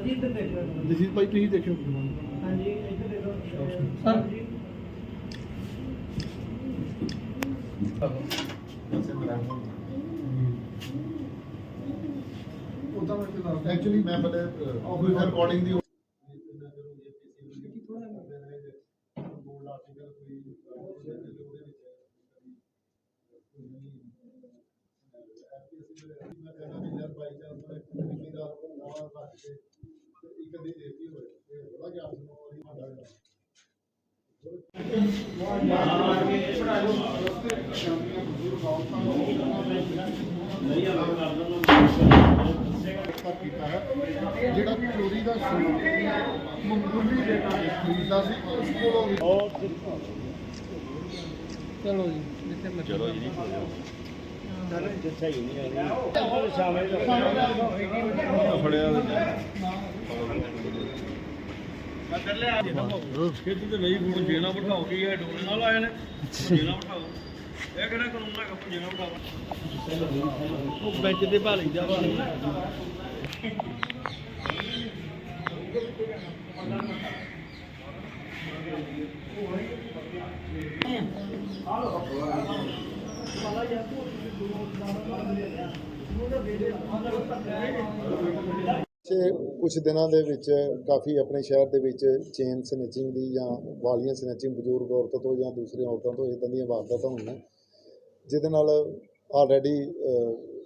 ਹਾਂਜੀ ਇੱਧਰ ਦੇਖੋ ਜਸੀਤ ਭਾਈ ਤੁਸੀਂ ਦੇਖਿਓ ਹਾਂਜੀ ਇੱਧਰ ਦੇਖੋ ਸਰ। ਐਕਚੁਅਲੀ ਮੈਂ ਪਹਿਲੇ ਕੋਈ ਰਿਕਾਰਡਿੰਗ ਦੀ ਕੀਤਾ ਹੈ। ਜਿਹੜਾ ਚੋਰੀ ਦਾ ਸਮਾਨ ਮਾਮੂਲੀ ਰੇਟਾਂ ਤੇ ਖਰੀਦਦਾ ਸੀ ਉਸ ਕੋਲੋਂ ਵੀ ਚਲੋ ਜੀ ਜਿੱਥੇ ਮਰਜ਼ੀ ਚਲੋ ਜੀ ਖੇਤ ਤੇ ਨਹੀਂ ਫੋਨ ਜੇਨਾ ਬਿਠਾਓ ਕੀ ਹੈ ਡੋਲੇ ਨਾਲ ਆਏ ਨੇ ਜੇਨਾ ਬਿਠਾਓ ਇਹ ਕਿਹੜਾ ਕਾਨੂੰਨ ਹੈਗਾ ਜੇਨਾ ਬਿਠਾਓ ਉਹ ਬੈਂਚ ਤੇ ਭਾ ਲੈਂਦਾ ਵਾ ਪਿਛੇ ਕੁਝ ਦਿਨਾਂ ਦੇ ਵਿੱਚ ਕਾਫੀ ਆਪਣੇ ਸ਼ਹਿਰ ਦੇ ਵਿੱਚ ਚੇਨ ਸਨੈਚਿੰਗ ਦੀ ਜਾਂ ਵਾਲੀਆਂ ਸਨੈਚਿੰਗ ਬਜ਼ੁਰਗ ਔਰਤਾਂ ਤੋਂ ਜਾਂ ਦੂਸਰੀਆਂ ਔਰਤਾਂ ਤੋਂ ਇਦਾਂ ਦੀਆਂ ਵਾਰਦਾਤਾਂ ਹੋਈਆਂ। ਜਿਹਦੇ ਨਾਲ ਆਲਰੇਡੀ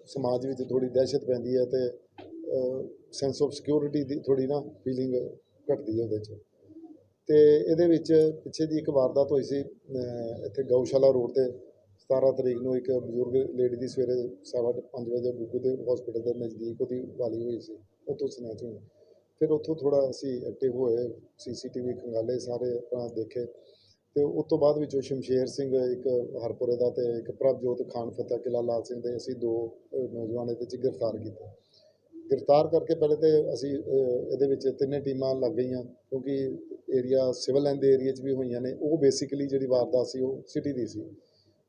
ਸਮਾਜ ਵਿੱਚ ਥੋੜੀ ਦਹਿਸ਼ਤ ਪੈਂਦੀ ਹੈ ਤੇ ਸੈਂਸ ਆਫ ਸਿਕਿਉਰਿਟੀ ਦੀ ਥੋੜੀ ਨਾ ਫੀਲਿੰਗ ਘਟਦੀ ਹੈ ਉਹਦੇ 'ਚ। ਤੇ ਇਹਦੇ ਵਿੱਚ ਪਿੱਛੇ ਦੀ ਇੱਕ ਵਾਰਦਾਤ ਹੋਈ ਸੀ ਇੱਥੇ ਗਊਸ਼ਾਲਾ ਰੋਡ ਤੇ 17 ਤਰੀਕ ਨੂੰ ਇੱਕ ਬਜ਼ੁਰਗ ਲੇਡੀ ਦੀ ਸਵੇਰੇ ਸਵਾ ਪੰਜ ਵਜੇ ਗੁੱਗੂ ਦੇ ਹਸਪੀਟਲ ਦੇ ਨਜ਼ਦੀਕ ਉਹਦੀ ਵਾਲੀ ਹੋਈ ਸੀ। ਉੱਥੋਂ ਸਨੈਚ ਹੋਈ ਫਿਰ ਉੱਥੋਂ ਥੋੜਾ ਅਸੀਂ ਐਕਟਿਵ ਹੋਏ ਸੀਸੀਟੀਵੀ ਖੰਗਾਲੇ ਸਾਰੇ ਆਪਣਾ ਦੇਖੇ। ਤੇ ਉਸ ਤੋਂ ਬਾਅਦ ਵਿੱਚੋਂ ਸ਼ਮਸ਼ੇਰ ਸਿੰਘ, ਇੱਕ ਹਰਪੁਰੇ ਦਾ ਤੇ ਇੱਕ ਪ੍ਰਭਜੋਤ ਖਾਨ ਫਤਿਹ ਕਿਲਾ ਲਾਲ ਸਿੰਘ ਦੇ ਅਸੀਂ ਦੋ ਨੌਜਵਾਨ ਇਹਦੇ 'ਚ ਗ੍ਰਿਫਤਾਰ ਕੀਤੇ। ਗ੍ਰਿਫਤਾਰ ਕਰਕੇ ਪਹਿਲੇ ਤੇ ਅਸੀਂ ਇਹਦੇ ਵਿੱਚ ਤਿੰਨੇ ਟੀਮਾਂ ਲੱਗ ਗਈਆਂ, ਕਿਉਂਕਿ ਏਰੀਆ ਸਿਵਲ ਲਾਈਨ ਦੇ ਏਰੀਆ 'ਚ ਵੀ ਹੋਈਆਂ ਨੇ। ਉਹ ਬੇਸਿਕਲੀ ਜਿਹੜੀ ਵਾਰਦਾਤ ਸੀ, ਉਹ ਸਿਟੀ ਦੀ ਸੀ।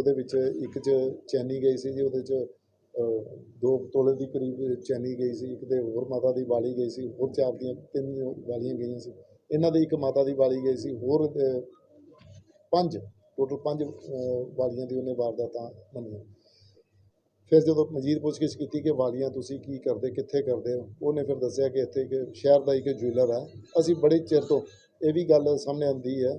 ਉਹਦੇ ਵਿੱਚ ਇੱਕ 'ਚ ਚੈਨੀ ਗਈ ਸੀ ਜੀ, ਉਹਦੇ 'ਚ ਦੋ ਤੋਲੇ ਦੀ ਕਰੀਬ ਚੈਨੀ ਗਈ ਸੀ, ਇੱਕ ਤੇ ਹੋਰ ਮਾਤਾ ਦੀ ਵਾਲੀ ਗਈ ਸੀ, ਹੋਰ ਚਾਰ ਦੀਆਂ ਤਿੰਨ ਵਾਲੀਆਂ ਗਈਆਂ ਸੀ। ਇਹਨਾਂ ਦੀ ਇੱਕ ਮਾਤਾ ਦੀ ਵਾਲੀ ਗਈ ਸੀ, ਹੋਰ ਪੰਜ ਟੋਟਲ ਪੰਜ ਵਾਲੀਆਂ ਦੀ ਉਹਨੇ ਵਾਰਦਾਤਾਂ ਮੰਨੀਆਂ। ਫਿਰ ਜਦੋਂ ਮਜੀਦ ਪੁੱਛਗਿੱਛ ਕੀਤੀ ਕਿ ਵਾਲੀਆਂ ਤੁਸੀਂ ਕੀ ਕਰਦੇ, ਕਿੱਥੇ ਕਰਦੇ ਹੋ, ਉਹਨੇ ਫਿਰ ਦੱਸਿਆ ਕਿ ਇੱਥੇ ਕਿ ਸ਼ਹਿਰ ਦਾ ਇੱਕ ਜੁਐਲਰ ਹੈ। ਅਸੀਂ ਬੜੇ ਚਿਰ ਤੋਂ ਇਹ ਵੀ ਗੱਲ ਸਾਹਮਣੇ ਆਉਂਦੀ ਹੈ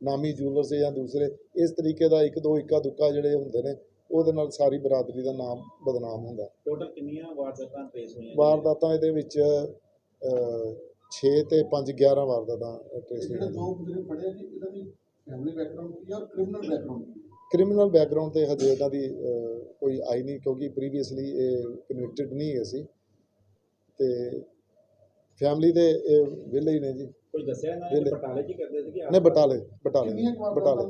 ਨਾਮੀ ਜੁਐਲਰਸ ਜਾਂ ਦੂਸਰੇ ਇਸ ਤਰੀਕੇ ਦਾ ਇੱਕ ਦੋ ਇੱਕਾ ਦੁੱਕਾ ਜਿਹੜੇ ਹੁੰਦੇ ਨੇ ਉਹਦੇ ਨਾਲ ਸਾਰੀ ਬਰਾਦਰੀ ਦਾ ਨਾਮ ਬਦਨਾਮ ਹੁੰਦਾ। ਟੋਟਲ ਕਿੰਨੀਆਂ ਵਾਰਦਾਤਾਂ ਟ੍ਰੇਸ ਹੋਈਆਂ ਵਾਰਦਾਤਾਂ ਇਹਦੇ ਵਿੱਚ 6 ਤੇ 5 11 ਵਾਰਦਾਤਾਂ ਟ੍ਰੇਸ ਜਿਹੜਾ ਹੋਈਆਂ ਦੋ ਬੰਦੇ ਪੜਿਆ ਜੀ ਇਹਦਾ ਵੀ ਫੈਮਿਲੀ ਬੈਕਗ੍ਰਾਉਂਡ ਕੀ ਆ ਕ੍ਰਿਮੀਨਲ ਬੈਕਗ੍ਰਾਉਂਡ ਕ੍ਰਿਮੀਨਲ ਬੈਕਗ੍ਰਾਉਂਡ ਤੇ ਹਜੇ ਇਹਨਾਂ ਦੀ ਕੋਈ ਆਈ ਨਹੀਂ ਕਿਉਂਕਿ ਪ੍ਰੀਵੀਅਸਲੀ ਇਹ ਕਨਵਿਕਟਡ ਨਹੀਂ ਹੈ ਸੀ। ਤੇ ਫੈਮਿਲੀ ਦੇ ਇਹ ਵਿਹਲੇ ਹੀ ਨੇ ਜੀ। ਦੱਸਿਆ ਨਾ। ਬਟਾਲੇ ਚ ਹੀ ਕਰਦੇ ਸੀ ਕਿ ਨੇ ਬਟਾਲੇ। ਬਟਾਲੇ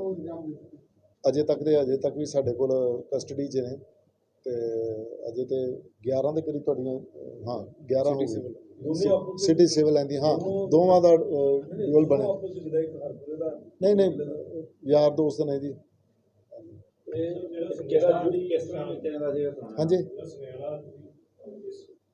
ਅਜੇ ਤੱਕ ਦੇ ਅਜੇ ਤੱਕ ਵੀ ਸਾਡੇ ਕੋਲ ਕਸਟਡੀ 'ਚ ਨੇ ਤੇ ਅਜੇ ਤੇ 11 ਦੇ ਕਰੀਬ ਤੁਹਾਡੀਆਂ ਹਾਂ 11 ਹੋ ਗਏ ਸਿਟੀ ਸਿਵਲ ਲੈਂਦੀ ਹਾਂ ਦੋਵਾਂ ਦਾ ਡਿਊਲ ਬਣਿਆ। ਨਹੀਂ ਨਹੀਂ ਯਾਰ ਦੋਸਤ ਨੇ ਜੀ। ਹਾਂਜੀ।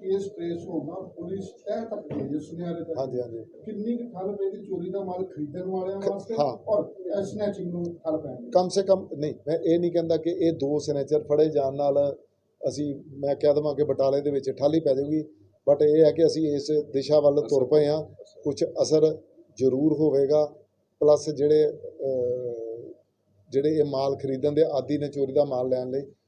ਕੇਸ ਟ੍ਰੇਸ ਹੋਣਾ ਪੁਲਿਸ ਤਹਿ ਤੱਕ ਗਈ ਹੈ ਸੁਨਿਆਰੇ ਤੱਕ। ਹਾਂਜੀ ਹਾਂਜੀ। ਕਿੰਨੀ ਕੁ ਠੱਲ ਪਏਗੀ ਚੋਰੀ ਦਾ ਮਾਲ ਖਰੀਦਣ ਵਾਲਿਆਂ ਵਾਸਤੇ ਹਾਂ। ਔਰ ਸਨੈਚਿੰਗ ਨੂੰ ਠੱਲ ਪੈਣੀ ਕਮ ਸੇ ਕਮ ਨਹੀਂ ਮੈਂ ਇਹ ਨਹੀਂ ਕਹਿੰਦਾ ਕਿ ਇਹ ਦੋ ਸਿਗਨੇਚਰ ਫੜੇ ਜਾਣ ਨਾਲ ਅਸੀਂ ਮੈਂ ਕਹਿ ਦੇਵਾਂ ਕਿ ਬਟਾਲੇ ਦੇ ਵਿੱਚ ਠਾਲੀ ਪੈ ਜਾਊਗੀ ਬਟ ਇਹ ਹੈ ਕਿ ਅਸੀਂ ਇਸ ਦਿਸ਼ਾ ਵੱਲ ਤੁਰ ਪਏ ਹਾਂ। ਕੁਝ ਅਸਰ। ਜ਼ਰੂਰ ਹੋਵੇਗਾ ਪਲੱਸ ਜਿਹੜੇ ਅਹ, ਜਿਹੜੇ ਇਹ ਮਾਲ ਖਰੀਦਣ ਦੇ ਆਦੀ ਨੇ ਚੋਰੀ ਦਾ ਮਾਲ ਲੈਣ ਲਈ